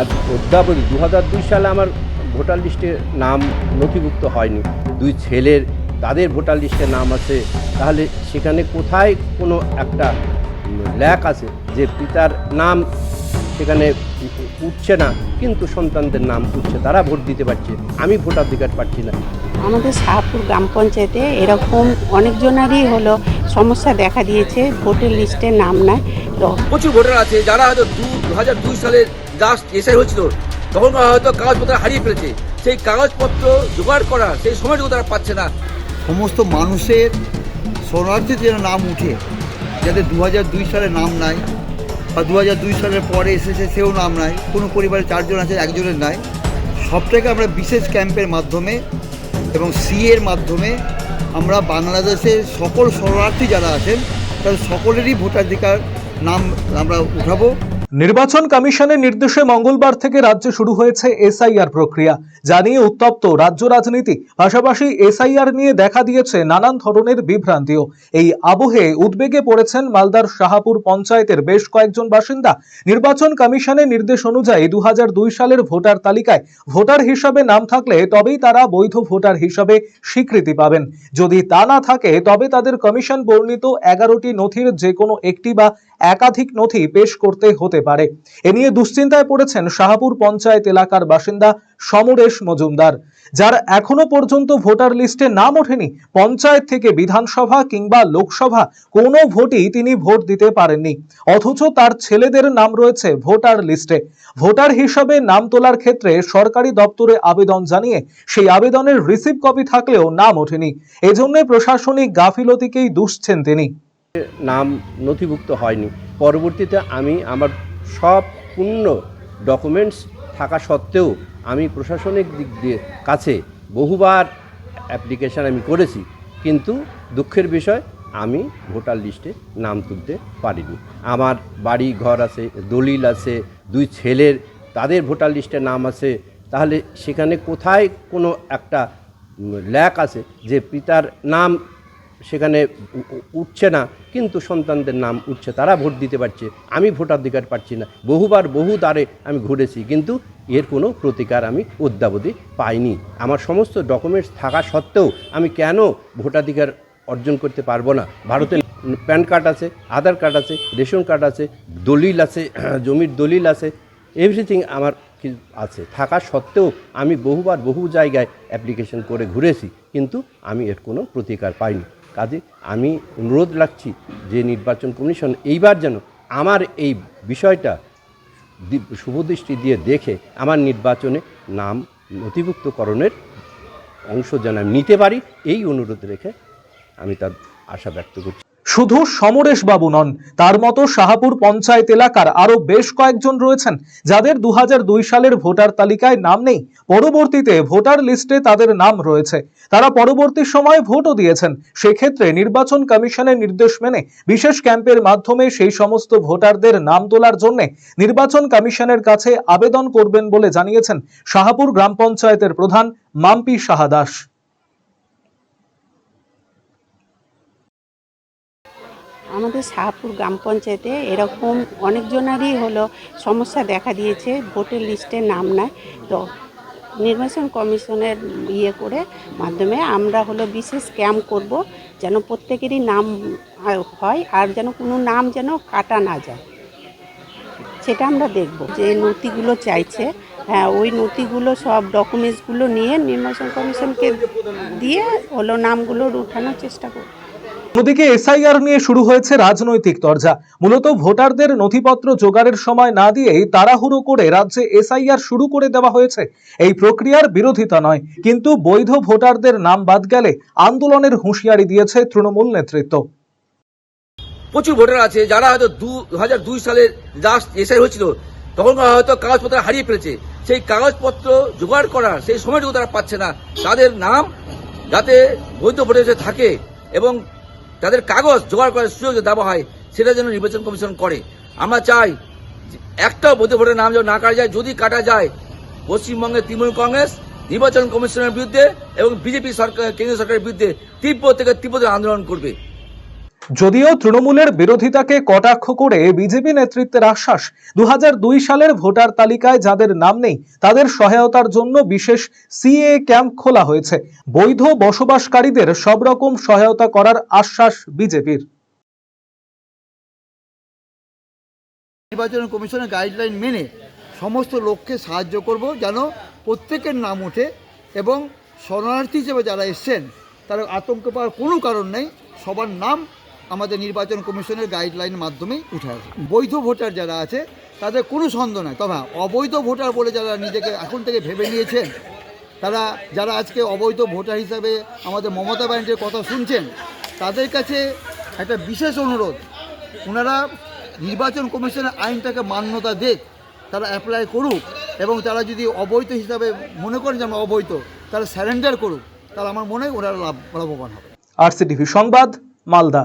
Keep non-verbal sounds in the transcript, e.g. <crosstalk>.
আজ অদ্যাবধি দু হাজার দুই সালে আমার ভোটার লিস্টে নাম নথিভুক্ত হয়নি। দুই ছেলের তাদের ভোটার লিস্টে নাম আছে। তাহলে সেখানে কোথায় কোনো একটা ল্যাক আছে যে পিতার নাম সেখানে উঠছে না কিন্তু সন্তানদের নাম উঠছে তারা ভোট দিতে পারছে। আমি ভোটাধিকার পাচ্ছি না। আমাদের শাহপুর গ্রাম পঞ্চায়েতে এরকম অনেকজনেরই হলো সমস্যা দেখা দিয়েছে ভোটের লিস্টে নাম নাই। তো প্রচুর ভোটার আছে যারা হয়তো দু হাজার দুই সালে জাস্ট এসআই হয়েছিল। তখন হয়তো কাগজপত্র হারিয়ে ফেলেছে। সেই কাগজপত্র জোগাড় করা, সেই সময়টুকু তারা পাচ্ছে না। সমস্ত মানুষের শরণার্থীর যেন নাম উঠে, যাতে দু হাজার দুই সালে নাম নাই, বা দু হাজার দুই সালের পরে এসেছে সেও নাম নাই, কোনো পরিবারে চারজন আছে, একজনের নাই। সবটাকে আমরা বিশেষ ক্যাম্পের মাধ্যমে এবং সি এর মাধ্যমে আমরা বাংলাদেশের সকল শরণার্থী যারা আছেন, তাদের সকলেরই ভোটাধিকার নাম আমরা উঠাবো। নির্বাচন কমিশনের নির্দেশে মঙ্গলবার থেকে রাজ্যে শুরু হয়েছে এসআইআর প্রক্রিয়া। যা নিয়ে উত্তপ্ত রাজ্য রাজনীতি। পাশাপাশি এসআইআর নিয়ে দেখা দিয়েছে নানান ধরনের বিভ্রান্তিও। এই আবহে উদ্বেগে পড়েছেন মালদার শাহাপুর পঞ্চায়েতের বেশ কয়েকজন বাসিন্দা। নির্বাচন কমিশনের নির্দেশ অনুযায়ী দু হাজার দুই সালের ভোটার তালিকায় ভোটার হিসাবে নাম থাকলে তবেই তারা বৈধ ভোটার হিসাবে স্বীকৃতি পাবেন। যদি তা না থাকে, তবে তাদের কমিশন বর্ণিত এগারোটি নথির যে কোনো একটি বা একাধিক নথি পেশ করতে হতে পারে। এ নিয়ে দুশ্চিন্তায় পড়েছেন শাহাপুর পঞ্চায়েত এলাকার বাসিন্দা সমরেশ মজুমদার, যার এখনও পর্যন্ত ভোটার লিস্টে নাম ওঠেনি। পঞ্চায়েত থেকে বিধানসভা কিংবা লোকসভা কোনো ভোটই তিনি ভোট দিতে পারেননি। অথচ তার ছেলেদের নাম রয়েছে ভোটার লিস্টে। ভোটার হিসাবে নাম তোলার ক্ষেত্রে সরকারি দপ্তরে আবেদন জানিয়ে সেই আবেদনের রিসিভ কপি থাকলেও নাম ওঠেনি। এজন্য প্রশাসনিক গাফিলতিকেই দুষছেন তিনি। নাম নথিভুক্ত হয়নি। পরবর্তীতে আমি আমার সব পূর্ণ ডকুমেন্টস থাকা সত্ত্বেও আমি প্রশাসনিক দিক দিয়ে কাছে বহুবার অ্যাপ্লিকেশান আমি করেছি। কিন্তু দুঃখের বিষয়, আমি ভোটার লিস্টে নাম তুলতে পারিনি। আমার বাড়ি, ঘর আছে, দলিল আছে, দুই ছেলের, তাদের ভোটার লিস্টে নাম আছে। তাহলে সেখানে কোথায় কোনো একটা ল্যাক আছে যে পিতার নাম সেখানে উঠছে না, কিন্তু সন্তানদের নাম উঠছে, তারা ভোট দিতে পারছে, আমি ভোটাধিকার পাচ্ছি না, বহুবার বহু দ্বারে আমি ঘুরেছি, কিন্তু এর কোনো প্রতিকার আমি অদ্যাবধি পাইনি। আমার সমস্ত ডকুমেন্টস থাকা সত্ত্বেও আমি কেন ভোটাধিকার অর্জন করতে পারব না? ভারতের প্যান কার্ড আছে, আধার কার্ড আছে, রেশন কার্ড আছে, দলিল আছে, <clears throat> জমির দলিল আছে এভরিথিং আমার আছে। থাকা সত্ত্বেও আমি বহুবার বহু জায়গায় অ্যাপ্লিকেশন করে ঘুরেছি, কিন্তু আমি এর কোনো প্রতিকার পাইনি। কাজে আমি অনুরোধ রাখছি যে নির্বাচন কমিশন এইবার যেন আমার এই বিষয়টা শুভদৃষ্টি দিয়ে দেখে আমার নির্বাচনে নাম নথিভুক্তকরণের অংশ যেন আমি নিতে পারি, এই অনুরোধ রেখে আমি তার আশা ব্যক্ত করছি। শুধু সমরেশ বাবু নন, তার মতো শাহাপুর পঞ্চায়েত এলাকার আরও বেশ কয়েকজন রয়েছেন, যাদের দু হাজার দুই সালের ভোটার তালিকায় নাম নেই। পরবর্তীতে ভোটার লিস্টে তাদের নাম রয়েছে। তারা পরবর্তী সময়ে ভোটও দিয়েছেন। সেক্ষেত্রে নির্বাচন কমিশনের নির্দেশ মেনে বিশেষ ক্যাম্পের মাধ্যমে সেই সমস্ত ভোটারদের নাম তোলার জন্য নির্বাচন কমিশনের কাছে আবেদন করবেন বলে জানিয়েছেন শাহাপুর গ্রাম পঞ্চায়েতের প্রধান মাম্পি সাহাদাস আমাদের শাহপুর গ্রাম পঞ্চায়েতে এরকম অনেকজনেরই হলো সমস্যা দেখা দিয়েছে, ভোটের লিস্টে নাম নাই। তো নির্বাচন কমিশনের ইয়ে করে মাধ্যমে আমরা হলো বিশেষ ক্যাম্প করব যেন প্রত্যেকেরই নাম হয় আর যেন কোনো নাম যেন কাটা না যায়। সেটা আমরা দেখব। যে নথিগুলো চাইছে হ্যাঁ ওই নথিগুলো সব ডকুমেন্টসগুলো নিয়ে নির্বাচন কমিশনকে দিয়ে হলো নামগুলো উঠানোর চেষ্টা করব। অন্যদিকে এসআইআর নিয়ে শুরু হয়েছে রাজনৈতিক তরজা। মূলত ভোটারদের নথিপত্র জোগাড়ের সময় না দিয়েই তাড়াহুড়ো করে রাজ্যে এসআইআর শুরু করে দেওয়া হয়েছে। এই প্রক্রিয়ার বিরোধিতা নয়, কিন্তু বৈধ ভোটারদের নাম বাদ গেলে আন্দোলনের হুঁশিয়ারি দিয়েছে তৃণমূল নেতৃত্ব। প্রচুর ভোটার আছে, যারা হয়তো দু হাজার দুই সালে জাস্ট এসআই হয়েছিল তখন হয়তো কাগজপত্র হারিয়ে ফেলেছে। সেই কাগজপত্র জোগাড় করা, সেই সময়টুকু তারা পাচ্ছে না। তাদের নাম যাতে বৈধ ভোটার থাকে এবং তাদের কাগজ জোগাড় করার সুযোগ দেওয়া হয়, সেটা যেন নির্বাচন কমিশন করে। আমরা চাই একটাও বৈধ ভোটের নাম যেন না কাটা যায়, যদি কাটা যায় পশ্চিমবঙ্গের তৃণমূল কংগ্রেস, নির্বাচন কমিশনের বিরুদ্ধে এবং বিজেপি সরকার, কেন্দ্রীয় সরকারের বিরুদ্ধে তীব্র থেকে তীব্র আন্দোলন করবে। যদিও তৃণমূলের বিরোধিতাকে কটাক্ষ করে বিজেপি নেতৃত্বের আশ্বাস দু সালের ভোটার তালিকায় যাদের নাম নেই, তাদের সহায়তার জন্য বিশেষ সিএ ক্যাম্প খোলা হয়েছে। বৈধ বসবাসকারীদের সব রকম সহায়তা করার আশ্বাস বিজেপির। নির্বাচন কমিশনের গাইডলাইন মেনে সমস্ত লোককে সাহায্য করব যেন প্রত্যেকের নাম ওঠে এবং শরণার্থী হিসেবে যারা এসছেন, তারা আতঙ্ক পাওয়ার কোনো কারণ নেই। সবার নাম আমাদের নির্বাচন কমিশনের গাইডলাইনের মাধ্যমেই উঠে আসে। বৈধ ভোটার যারা আছে তাদের কোনো সন্দেহ নয় তবে হ্যাঁ, অবৈধ ভোটার বলে যারা নিজেকে এখন থেকে ভেবে নিয়েছেন তারা যারা আজকে অবৈধ ভোটার হিসাবে আমাদের মমতা ব্যানার্জির কথা শুনছেন তাদের কাছে একটা বিশেষ অনুরোধ। ওনারা নির্বাচন কমিশনের আইনটাকে মান্যতা দেখ তারা অ্যাপ্লাই করুক এবং তারা যদি অবৈধ হিসাবে মনে করেন যে অবৈধ তারা স্যারেন্ডার করুক তাহলে আমার মনে হয় ওনারা লাভ লাভবান হবে। আরসিটিভি সংবাদ মালদা।